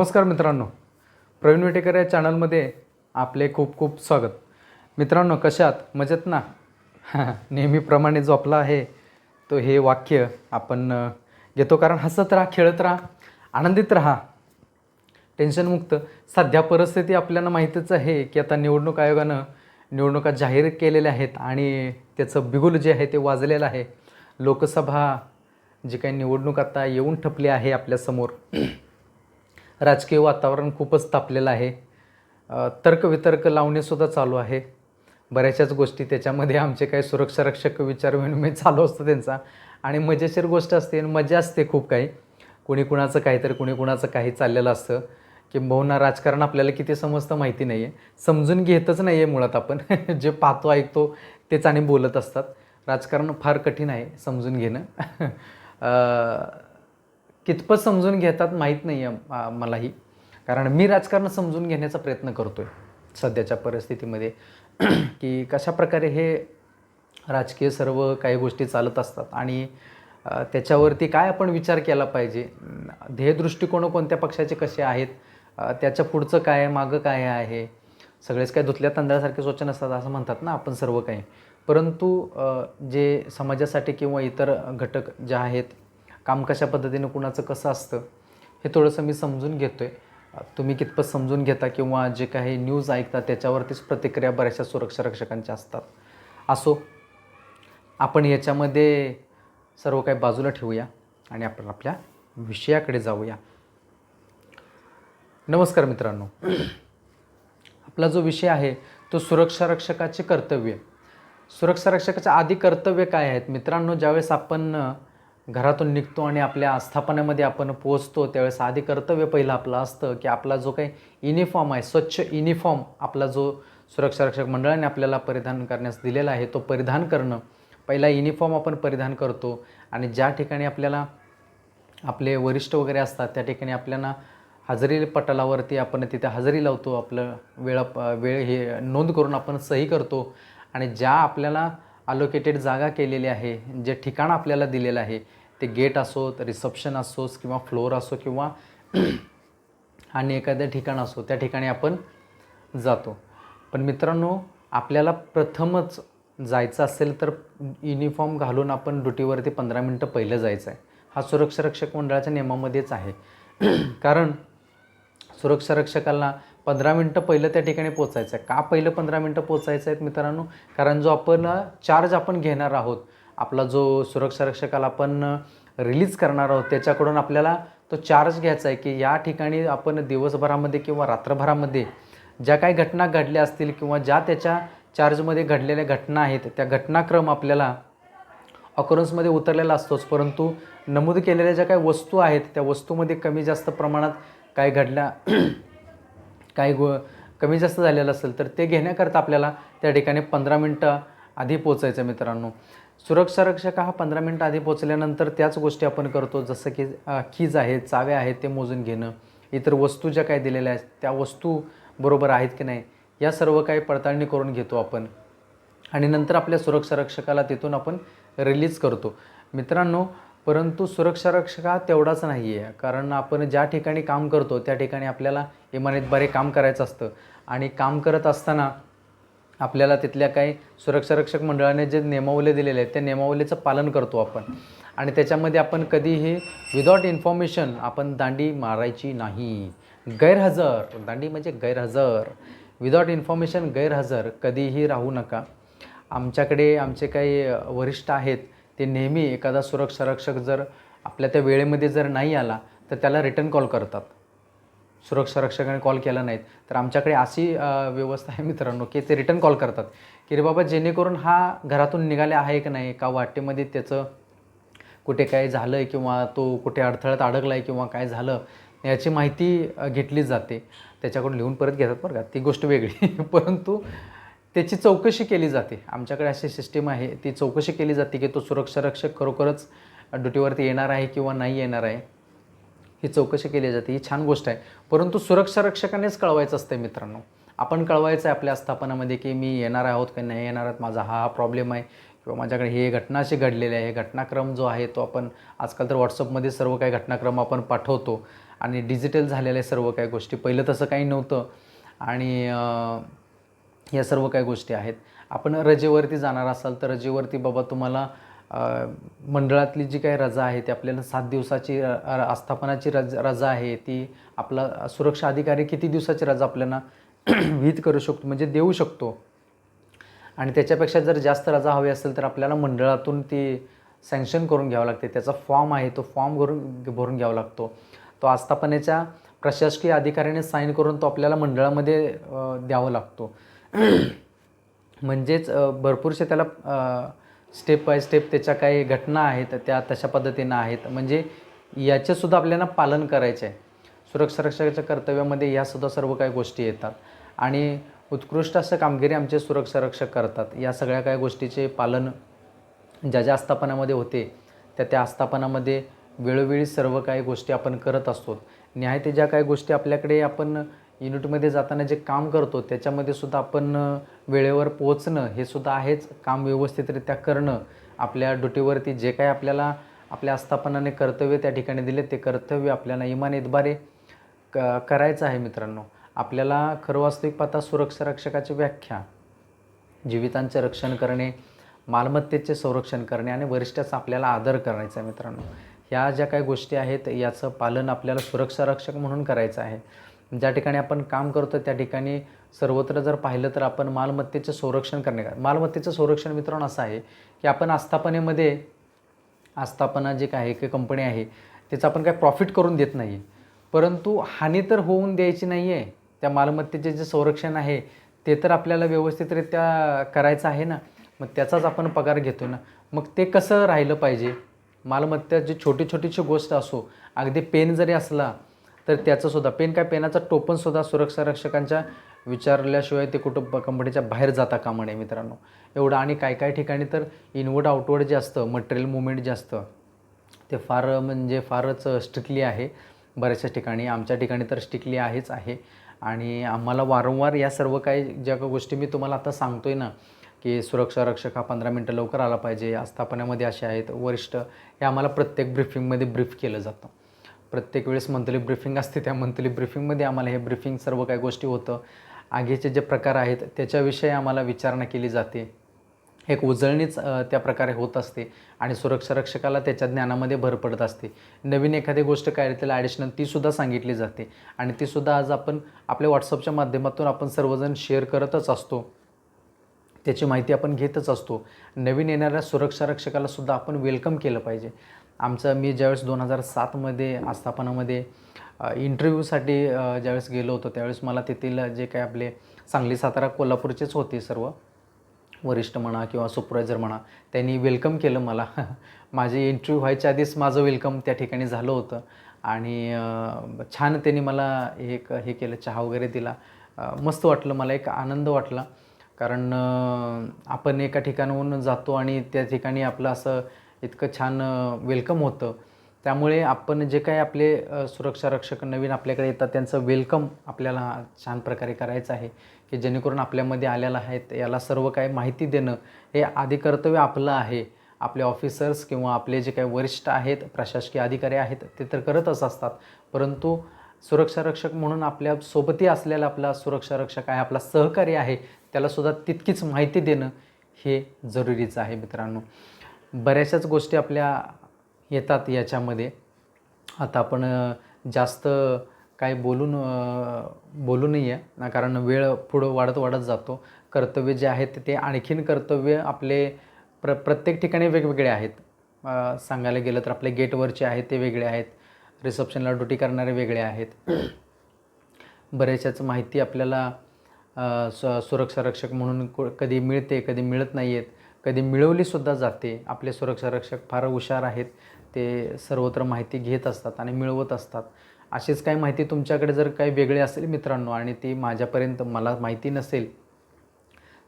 नमस्कार मित्रांनो. प्रवीण वेटेकर या चॅनलमध्ये आपले खूप खूप स्वागत. मित्रांनो कशात? मजेत ना? नेहमीप्रमाणे जो आपला आहे तो हे वाक्य आपण घेतो. कारण हसत राहा खेळत राहा आनंदित राहा. टेन्शनमुक्त सध्या परिस्थिती आपल्याला माहीतच आहे की आता निवडणूक आयोगानं निवडणुका जाहीर केलेल्या आहेत आणि त्याचं बिगुल जे आहे ते वाजलेलं आहे. लोकसभा जी काही निवडणूक आता येऊन ठपली आहे आपल्यासमोर. राजकीय वातावरण खूपच तापलेलं आहे. तर्कवितर्क लावणेसुद्धा चालू आहे. बऱ्याचशाच गोष्टी त्याच्यामध्ये आमचे काही सुरक्षारक्षक विचारविनिमय चालू असतं त्यांचा. आणि मजेशीर गोष्ट असते आणि मजा असते खूप काही. कुणी कुणाचं काहीतरी कुणी कुणाचं काही चाललेलं असतं. किंबहुना राजकारण आपल्याला किती समजतं माहिती नाही आहे समजून घेतच नाही आहे मुळात आपण. जे पाहतो ऐकतो तेच आणि बोलत असतात. राजकारण फार कठीण आहे समजून घेणं. कितपत समजून घेतात माहीत नाही आहे मलाही. कारण मी राजकारण समजून घेण्याचा प्रयत्न करतो आहे सध्याच्या परिस्थितीमध्ये. की कशा प्रकारे हे राजकीय सर्व काही गोष्टी चालत असतात आणि त्याच्यावरती काय आपण विचार केला पाहिजे? ध्येय ध्येयदृष्टिकोन कोणत्या पक्षाचे कसे आहेत? त्याच्या पुढचं काय आहे? मागं काय आहे? सगळेच काय धुतल्या तांदळासारखे स्वच्छ नसतात असं म्हणतात ना आपण सर्व काही. परंतु जे समाजासाठी किंवा इतर घटक जे आहेत काम कशा पद्धतीने कुणाचं कसं असतं हे थोडंसं मी समजून घेतो आहे तुम्ही कितपत समजून घेता किंवा जे काही न्यूज ऐकता त्याच्यावरतीच प्रतिक्रिया बऱ्याचशा सुरक्षा रक्षकांच्या असतात. असो आपण याच्यामध्ये सर्व काही बाजूला ठेवूया आणि आपण आपल्या विषयाकडे जाऊया. नमस्कार मित्रांनो. आपला जो विषय आहे तो सुरक्षा रक्षकाचे कर्तव्य. सुरक्षा रक्षकाच्या आधी कर्तव्य काय आहेत? मित्रांनो ज्यावेळेस आपण घरातून निघतो आणि आपल्या आस्थापनामध्ये आपण पोहोचतो त्यावेळेस आधी कर्तव्य पहिलं आपलं असतं की आपला जो काही युनिफॉर्म आहे स्वच्छ युनिफॉर्म आपला जो सुरक्षा रक्षक मंडळाने आपल्याला परिधान करण्यास दिलेला आहे तो परिधान करणं. पहिला युनिफॉर्म आपण परिधान करतो आणि ज्या ठिकाणी आपल्याला आपले वरिष्ठ वगैरे असतात त्या ठिकाणी आपल्याला हजेरी पटलावरती आपण तिथे हजेरी लावतो आपलं वेळ वेळ हे नोंद करून आपण सही करतो. आणि ज्या आपल्याला अलोकेटेड जागा केलेली आहे जे ठिकाण आपल्याला दिलेलं आहे ते गेट असो रिसेप्शन असोस किंवा फ्लोअर असो किंवा आणि एखाद्या ठिकाण असो त्या ठिकाणी आपण जातो. पण मित्रांनो आपल्याला प्रथमच जायचं असेल तर युनिफॉर्म घालून आपण ड्युटीवरती पंधरा मिनटं पहिलं जायचं आहे. हा सुरक्षा रक्षक मंडळाच्या नियमामध्येच आहे. कारण सुरक्षारक्षकाला पंधरा मिनटं पहिलं त्या ठिकाणी पोचायचं आहे. का पहिलं पंधरा मिनटं पोचायचं आहेत मित्रांनो? कारण जो आपण चार्ज आपण घेणार आहोत आपला जो सुरक्षा रक्षकाला आपण रिलीज करणार आहोत त्याच्याकडून आपल्याला तो चार्ज घ्यायचा आहे की या ठिकाणी आपण दिवसभरामध्ये किंवा रात्रभरामध्ये ज्या काही घटना घडल्या असतील किंवा ज्या त्याच्या चार्जमध्ये घडलेल्या घटना आहेत त्या घटनाक्रम आपल्याला अकरन्समध्ये उतरलेला असतोच. परंतु नमूद केलेल्या ज्या काही वस्तू आहेत त्या वस्तूमध्ये कमी जास्त प्रमाणात काय घडल्या काही गो कमी जास्त झालेलं असेल तर ते घेण्याकरता आपल्याला त्या ठिकाणी पंधरा मिनटं आधी पोचायचं मित्रांनो. सुरक्षा रक्षक हा पंधरा मिनटं आधी पोचल्यानंतर त्याच गोष्टी आपण करतो जसं की कीज आहेत चाव्या आहेत ते मोजून घेणं. इतर वस्तू ज्या काही दिलेल्या आहेत त्या वस्तू बरोबर आहेत की नाही या सर्व काही पडताळणी करून घेतो आपण. आणि नंतर आपल्या सुरक्षा रक्षकाला तिथून आपण रिलीज करतो. मित्रांनो परंतु सुरक्षा रक्षक हा तेवढाच नाही आहे कारण आपण ज्या ठिकाणी काम करतो त्या ठिकाणी आपल्याला इमारतबारे काम करायचं असतं. आणि काम करत असताना आपल्याला तिथल्या काही सुरक्षारक्षक मंडळाने जे नियमावली दिलेले आहेत त्या नियमावलीचं पालन करतो आपण. आणि त्याच्यामध्ये आपण कधीही विदाउट इन्फॉर्मेशन आपण दांडी मारायची नाही. गैरहजर दांडी म्हणजे गैरहजर. विदाउट इन्फॉर्मेशन गैरहजर कधीही राहू नका. आमच्याकडे आमचे काही वरिष्ठ आहेत ते नेहमी एखादा सुरक्षारक्षक जर आपल्या त्या वेळेमध्ये जर नाही आला तर त्याला रिटर्न कॉल करतात. सुरक्षा रक्षकाने कॉल केला नाहीत. तर आमच्याकडे अशी व्यवस्था आहे मित्रांनो की ते रिटर्न कॉल करतात. की रे बाबा जेणेकरून हा घरातून निघाले आहे की नाही का वाटेमध्ये त्याचं कुठे काय झालं आहे किंवा तो कुठे अडथळ्यात अडकला आहे किंवा काय झालं याची माहिती घेतली जाते. त्याच्याकडून लिहून परत घेतात बरं का. ती गोष्ट वेगळी. परंतु त्याची चौकशी केली जाते. आमच्याकडे अशी सिस्टीम आहे. ती चौकशी केली जाते की तो सुरक्षा रक्षक खरोखरच ड्युटीवरती येणार आहे किंवा नाही येणार आहे. ही चौकशी केली जाते ही छान गोष्ट आहे. परंतु सुरक्षा रक्षकानेच कळवायचं असतं मित्रांनो. आपण कळवायचं आहे आपल्या आस्थापनामध्ये की मी येणार आहोत की नाही येणार आहोत माझा हा हा प्रॉब्लेम आहे. किंवा माझ्याकडे हे घटना अशी घडलेली आहे घटनाक्रम जो आहे तो आपण आजकाल तर व्हॉट्सअपमध्ये सर्व काही घटनाक्रम आपण पाठवतो. आणि डिजिटल झालेल्या सर्व काही गोष्टी पहिलं तसं काही नव्हतं. आणि या सर्व काही गोष्टी आहेत. आपण रजेवरती जाणार असाल तर रजेवरती बाबा तुम्हाला मंडळातली जी काही रजा आहे ती आपल्याला सात दिवसाची आस्थापनाची रज रजा आहे ती आपला सुरक्षा अधिकारी किती दिवसाची रजा आपल्याला विहित करू शकतो म्हणजे देऊ शकतो. आणि त्याच्यापेक्षा जर जास्त रजा हवी असेल तर आपल्याला मंडळातून ती सँक्शन करून घ्यावं लागते. त्याचा फॉर्म आहे तो फॉर्म भरून भरून घ्यावा लागतो. तो आस्थापनेच्या प्रशासकीय अधिकाऱ्याने साईन करून तो आपल्याला मंडळामध्ये द्यावा लागतो. म्हणजेच भरपूरसे त्याला स्टेप बाय स्टेप त्याच्या काही घटना आहेत त्या तशा पद्धतीनं आहेत. म्हणजे याचेसुद्धा आपल्याला पालन करायचे आहे. सुरक्षा रक्षकाच्या कर्तव्यामध्ये ह्यासुद्धा सर्व काही गोष्टी येतात. आणि उत्कृष्ट असं कामगिरी आमचे सुरक्षा रक्षक करतात. या सगळ्या काही गोष्टीचे पालन ज्या ज्या आस्थापनामध्ये होते त्या त्या आस्थापनामध्ये वेळोवेळी सर्व काही गोष्टी आपण करत असतो. न्याय ते ज्या काही गोष्टी आपल्याकडे आपण युनिटमध्ये जाताना जे काम करतो त्याच्यामध्ये सुद्धा आपण वेळेवर पोहोचणं हे सुद्धा आहेच काम व्यवस्थितरित्या करणं. आपल्या ड्युटीवरती जे काही आपल्याला आपल्या आस्थापनाने कर्तव्य त्या ठिकाणी दिले ते कर्तव्य आपल्याला इमान इतबारे क करायचं आहे मित्रांनो. आपल्याला खरं वास्तविक पाहता सुरक्षा रक्षकाची व्याख्या जीवितांचे रक्षण करणे मालमत्तेचे संरक्षण करणे आणि वरिष्ठाचा आपल्याला आदर करायचा आहे मित्रांनो. ह्या ज्या काही गोष्टी आहेत याचं पालन आपल्याला सुरक्षा रक्षक म्हणून करायचं आहे. ज्या ठिकाणी आपण काम करतो त्या ठिकाणी सर्वत्र जर पाहिलं तर आपण मालमत्तेचं संरक्षण करणे मालमत्तेचं संरक्षण मित्रांनो असं आहे की आपण आस्थापनेमध्ये आस्थापना जे काय आहे की कंपनी आहे त्याचं आपण काय प्रॉफिट करून देत नाही. परंतु हानी तर होऊन द्यायची नाही आहे त्या मालमत्तेचे जे संरक्षण आहे ते तर आपल्याला व्यवस्थितरित्या करायचं आहे ना. मग त्याचाच आपण पगार घेतो ना. मग ते कसं राहिलं पाहिजे? मालमत्ता जी छोटी छोटीशी गोष्ट असो अगदी पेन जरी असला तर त्याचंसुद्धा पेन काय पेनाचं टोपणसुद्धा सुरक्षा रक्षकांच्या विचारल्याशिवाय ते कुठं कंपनीच्या बाहेर जाता कामा नये मित्रांनो. एवढं आणि काय काय ठिकाणी तर इनवर्ड आउटवर्ड जे असतं मटेरियल मुवमेंट जे असतं ते फार म्हणजे फारच स्ट्रिक्टली आहे. बऱ्याचशा ठिकाणी आमच्या ठिकाणी तर स्ट्रिक्टली आहेच आहे. आणि आम्हाला वारंवार या सर्व काही ज्या गोष्टी मी तुम्हाला आता सांगतोय ना की सुरक्षा रक्षक हा पंधरा मिनटं लवकर आला पाहिजे आस्थापनामध्ये असे आहेत वरिष्ठ हे आम्हाला प्रत्येक ब्रिफिंगमध्ये ब्रीफ केलं जातं. प्रत्येक वेळेस मंथली ब्रीफिंग असते त्या मंथली ब्रीफिंगमध्ये आम्हाला हे ब्रिफिंग सर्व काही गोष्टी होतं. आगीचे जे प्रकार आहेत त्याच्याविषयी आम्हाला विचारणा केली जाते. एक उजळणीच त्या प्रकारे होत असते आणि सुरक्षा रक्षकाला त्याच्या ज्ञानामध्ये भर पडत असते. नवीन एखादी गोष्ट काय आहे त्याला ॲडिशनल तीसुद्धा सांगितली जाते आणि तीसुद्धा आज आपण आपल्या व्हॉट्सअपच्या माध्यमातून आपण सर्वजण शेअर करतच असतो. त्याची माहिती आपण घेतच असतो. नवीन येणाऱ्या सुरक्षा रक्षकालासुद्धा आपण वेलकम केलं पाहिजे. आमचं मी ज्यावेळेस दोन हजार सातमध्ये आस्थापनामध्ये इंटरव्ह्यूसाठी ज्यावेळेस गेलो होतो त्यावेळेस मला तेथील जे काय आपले सांगली सातारा कोल्हापूरचेच होते सर्व. वरिष्ठ म्हणा किंवा सुपरवायझर म्हणा त्यांनी वेलकम केलं मला. माझी इंटरव्ह्यू व्हायच्या आधीच माझं वेलकम त्या ठिकाणी झालं होतं. आणि छान त्यांनी मला एक हे केलं चहा वगैरे दिला. मस्त वाटलं मला एक आनंद वाटला. कारण आपण एका ठिकाणाहून जातो आणि त्या ठिकाणी आपलं असं इतकं छान वेलकम होतं. त्यामुळे आपण जे काही आपले सुरक्षा रक्षक नवीन आपल्याकडे येतात त्यांचं वेलकम आपल्याला छान प्रकारे करायचं आहे. की जेणेकरून आपल्यामध्ये आलेलं आहेत याला सर्व काही माहिती देणं हे आधी कर्तव्य आपलं आहे. आपले ऑफिसर्स किंवा आपले जे काही वरिष्ठ आहेत प्रशासकीय अधिकारी आहेत ते तर करतच असतात. परंतु सुरक्षा रक्षक म्हणून आपल्या सोबती असलेला आपला सुरक्षा रक्षक आहे आपला सहकारी आहे त्यालासुद्धा तितकीच माहिती देणं हे जरुरीचं आहे मित्रांनो. बऱ्याचशाच गोष्टी आपल्या येतात याच्यामध्ये. आता आपण जास्त काय बोलून बोलू नाही आहे ना कारण वेळ पुढं वाढत वाढत जातो. कर्तव्य जे आहेत ते आणखीन कर्तव्य आपले प्र प्रत्येक ठिकाणी वेगवेगळे आहेत. सांगायला गेलं तर आपले गेटवरचे आहेत ते वेगळे आहेत. रिसेप्शनला ड्युटी करणारे वेगळे आहेत. बऱ्याचशाच माहिती आपल्याला स सुरक्षारक्षक सुरक्षा रक्षक म्हणून कधी मिळते कधी मिळत नाही आहेत कधी मिळवलीसुद्धा जाते. आपले सुरक्षा रक्षक फार हुशार आहेत. ते सर्वत्र माहिती घेत असतात आणि मिळवत असतात. अशीच काही माहिती तुमच्याकडे जर काही वेगळी असेल मित्रांनो आणि ती माझ्यापर्यंत मला माहिती नसेल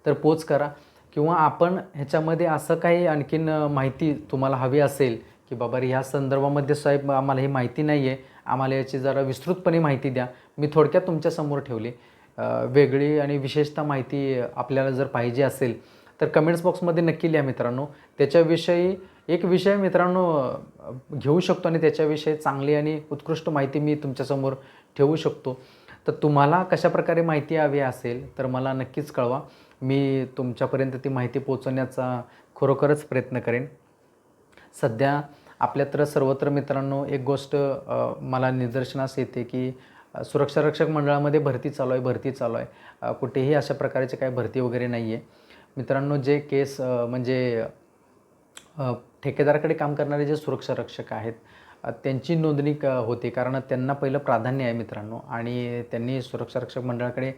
तर पोच करा. किंवा आपण ह्याच्यामध्ये असं काही आणखीन माहिती तुम्हाला हवी असेल की बाबा रे ह्या संदर्भामध्ये साहेब आम्हाला ही माहिती नाही आहे आम्हाला याची जरा विस्तृतपणे माहिती द्या. मी थोडक्यात तुमच्यासमोर ठेवली. वेगळी आणि विशेषतः माहिती आपल्याला जर पाहिजे असेल तर कमेंट्स बॉक्समध्ये नक्की लिहा मित्रांनो. त्याच्याविषयी एक विषय मित्रांनो घेऊ शकतो आणि त्याच्याविषयी चांगली आणि उत्कृष्ट माहिती मी तुमच्यासमोर ठेवू शकतो. तर तुम्हाला कशा प्रकारे माहिती हवी असेल तर मला नक्कीच कळवा. मी तुमच्यापर्यंत ती माहिती पोहोचवण्याचा खरोखरच प्रयत्न करेन. सध्या आपल्या तर सर्वत्र मित्रांनो एक गोष्ट मला निदर्शनास येते की सुरक्षा रक्षक मंडळामध्ये भरती चालू आहे भरती चालू आहे. कुठेही अशा प्रकारची काही भरती वगैरे नाही आहे मित्रांनो जे केस म्हणजे ठेकेदाराकडे काम करणारे जे सुरक्षा रक्षक आहेत त्यांची नोंदणी क होते. कारण त्यांना पहिलं प्राधान्य आहे मित्रांनो. आणि त्यांनी सुरक्षा रक्षक मंडळाकडे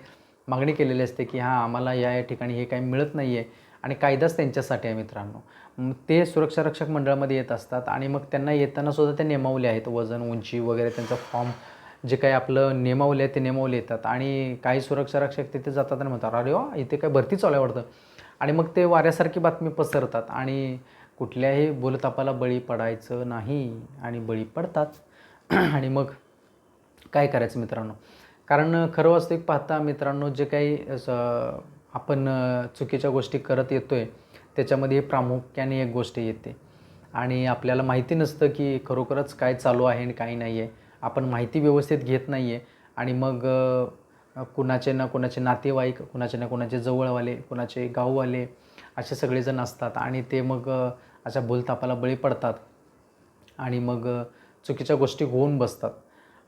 मागणी केलेली असते की हां आम्हाला या या ठिकाणी हे काही मिळत नाही आहे. आणि कायदाच त्यांच्यासाठी आहे मित्रांनो. ते सुरक्षा रक्षक मंडळामध्ये येत असतात आणि मग त्यांना येताना सुद्धा नेमावले आहेत. वजन उंची वगैरे त्यांचा फॉर्म जे काही आपलं नेमावले आहे ते नेमावले येतात. आणि काही सुरक्षा रक्षक तिथे जातात आणि म्हणतात अरे वा इथे काय भरती चालू आहे वाटतं. आणि मग ते वाऱ्यासारखी बातमी पसरतात आणि कुठल्याही बोलतापाला बळी पडायचं नाही आणि बळी पडतात. आणि मग काय करायचं मित्रांनो? कारण खरं वास्तविक पाहता मित्रांनो जे काही आपण चुकीच्या गोष्टी करत येतो आहे त्याच्यामध्ये हे प्रामुख्याने एक गोष्ट येते. आणि आपल्याला माहिती नसतं की खरोखरच काय चालू आहे आणि काही नाही आहे आपण माहिती व्यवस्थित घेत नाही आहे आणि मग कुणाचे ना कुणाचे नातेवाईक कुणाचे ना कुणाचे जवळवाले कुणाचे गाववाले असे सगळेजण असतात आणि ते मग अशा बोलतापाला बळी पडतात आणि मग चुकीच्या गोष्टी होऊन बसतात.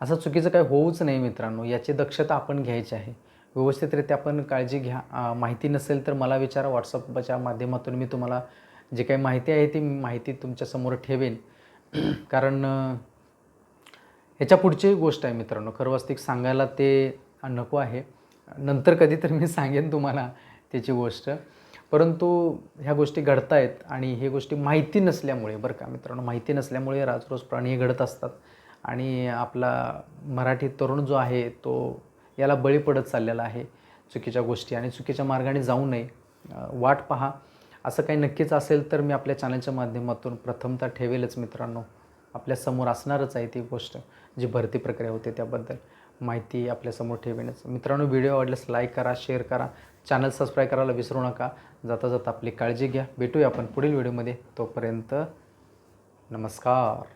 असं चुकीचं काही होऊच नाही मित्रांनो याची दक्षता आपण घ्यायची आहे. व्यवस्थितरित्या आपण काळजी घ्या माहिती नसेल तर मला विचारा व्हॉट्सअपच्या माध्यमातून मी तुम्हाला जे काही माहिती आहे ती माहिती तुमच्यासमोर ठेवेन. कारण ह्याच्या पुढची गोष्ट आहे मित्रांनो खरं वास्तविक सांगायला ते नको आहे. नंतर कधीतरी मी सांगेन तुम्हाला त्याची गोष्ट. परंतु ह्या गोष्टी घडत आहेत आणि हे गोष्टी माहिती नसल्यामुळे बरं का मित्रांनो माहिती नसल्यामुळे राजरोज प्राणी घडत असतात. आणि आपला मराठी तरुण जो आहे तो याला बळी पडत चाललेला आहे चुकीच्या गोष्टी आणि चुकीच्या मार्गाने जाऊ नये. वाट पहा. असं काही नक्कीच असेल तर मी आपल्या चॅनलच्या माध्यमातून प्रथमतः ठेवेलच मित्रांनो. आपल्यासमोर असणारच आहे ती गोष्ट जी भरती प्रक्रिया होते त्याबद्दल. माहिती आपल्यासमोर ठेवेनच. मित्रांनो व्हिडिओ आवडल्यास लाईक करा शेअर करा. चॅनल सबस्क्राईब करायला विसरू नका. जाता जाता आपली काळजी घ्या. भेटूया आपण पुढील व्हिडिओमध्ये. तोपर्यंत नमस्कार.